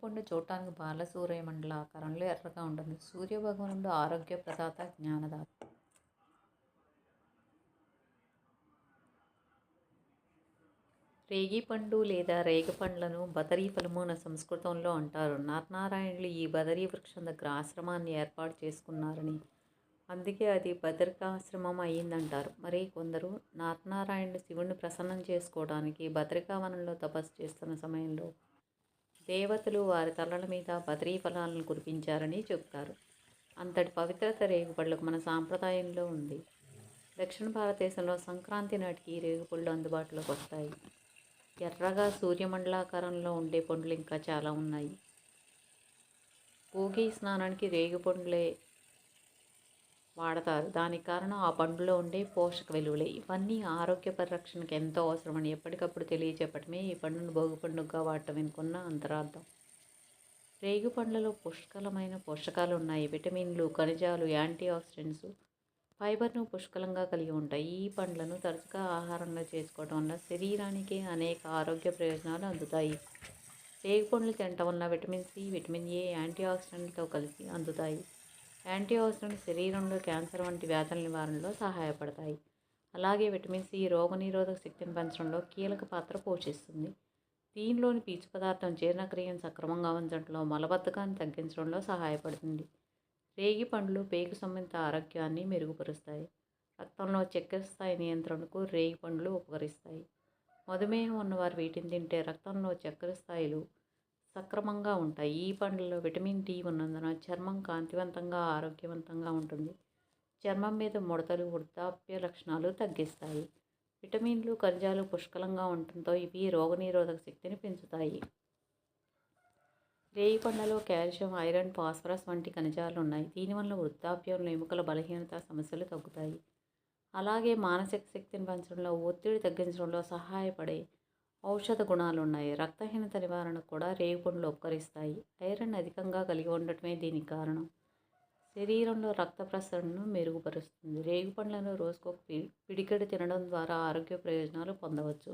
పండు చూడటానికి బాల సూర్యమండల ఆకారంలో ఎర్రగా ఉంటుంది. సూర్య భగవానుడు ఆరోగ్య ప్రదాత జ్ఞానదాత. రేగి పండు లేదా రేగి పండ్లను బదరీ ఫలము అన్న సంస్కృతంలో అంటారు. నరనారాయణులు ఈ బదరీ వృక్షం దగ్గర ఆశ్రమాన్ని ఏర్పాటు చేసుకున్నారని. అందుకే అది బదరికాశ్రమం అయ్యిందంటారు మరి కొందరు నరనారాయణుడు శివుణ్ణి ప్రసన్నం చేసుకోవడానికి బదరికావనంలో తపస్సు చేస్తున్న సమయంలో దేవతలు వారి తలల మీద బదరీ ఫలాలను కురిపించారని చెబుతారు. అంతటి పవిత్రత రేగుపళ్ళకు మన సాంప్రదాయంలో ఉంది. దక్షిణ భారతదేశంలో సంక్రాంతి నాటికి ఈ రేగుపళ్ళు అందుబాటులోకి వస్తాయి. ఎర్రగా సూర్యమండలాకారంలో ఉండే పండ్లు ఇంకా చాలా ఉన్నాయి. భోగి స్నానానికి రేగుపండ్లే వాడతారు. దానికి కారణం ఆ పండులో ఉండే పోషక విలువలే. ఇవన్నీ ఆరోగ్య పరిరక్షణకు ఎంతో అవసరమని ఎప్పటికప్పుడు తెలియజెప్పటమే ఈ పండును భోగి పండుగగా వాడటం వెనుకున్న అంతరార్థం. రేగు పండ్లలో పుష్కలమైన పోషకాలు ఉన్నాయి. విటమిన్లు ఖనిజాలు యాంటీ ఆక్సిడెంట్స్ ఫైబర్ను పుష్కలంగా కలిగి ఉంటాయి. ఈ పండ్లను తరచుగా ఆహారంలో చేసుకోవడం వల్ల శరీరానికి అనేక ఆరోగ్య ప్రయోజనాలు అందుతాయి. రేగు పండ్లు తినటం వల్ల vitamin C vitamin A anti ఆక్సిడెంట్లతో కలిసి అందుతాయి. యాంటీ ఆక్సిడెంట్ శరీరంలో క్యాన్సర్ వంటి వ్యాధుల నివారణలో సహాయపడతాయి. అలాగే విటమిన్ సి రోగనిరోధక శక్తిని పెంచడంలో కీలక పాత్ర పోషిస్తుంది. దీనిలోని పీచు పదార్థం జీర్ణక్రియను సక్రమంగా ఉంచడంలో మలబద్ధకాన్ని తగ్గించడంలో సహాయపడుతుంది. రేగి పండ్లు పేగు సంబంధిత ఆరోగ్యాన్ని మెరుగుపరుస్తాయి. రక్తంలో చక్కెర స్థాయి నియంత్రణకు రేగి పండ్లు ఉపకరిస్తాయి. మధుమేహం ఉన్నవారు వీటిని తింటే రక్తంలో చక్కెర స్థాయిలు సక్రమంగా ఉంటాయి. ఈ పండ్లలో విటమిన్ డి ఉన్నందున చర్మం కాంతివంతంగా ఆరోగ్యవంతంగా ఉంటుంది. చర్మం మీద ముడతలు వృద్ధాప్య లక్షణాలు తగ్గిస్తాయి. విటమిన్లు ఖనిజాలు పుష్కలంగా ఉండటంతో ఇవి రోగనిరోధక శక్తిని పెంచుతాయి. రేయి పండ్లలో కాల్షియం ఐరన్ ఫాస్ఫరస్ వంటి ఖనిజాలు ఉన్నాయి. దీనివల్ల వృద్ధాప్యంలో ఎముకల బలహీనత సమస్యలు తగ్గుతాయి. అలాగే మానసిక శక్తిని పెంచడంలో ఒత్తిడి తగ్గించడంలో సహాయపడే ఔషధ గుణాలు ఉన్నాయి రక్తహీనత నివారణకు కూడా రేగుపండ్లు ఉపకరిస్తాయి. ఐరన్ అధికంగా కలిగి ఉండటమే దీనికి కారణం. శరీరంలో రక్త ప్రసరణను మెరుగుపరుస్తుంది. రేగుపండ్లను రోజుకొక పిడికెడు తినడం ద్వారా ఆరోగ్య ప్రయోజనాలు పొందవచ్చు.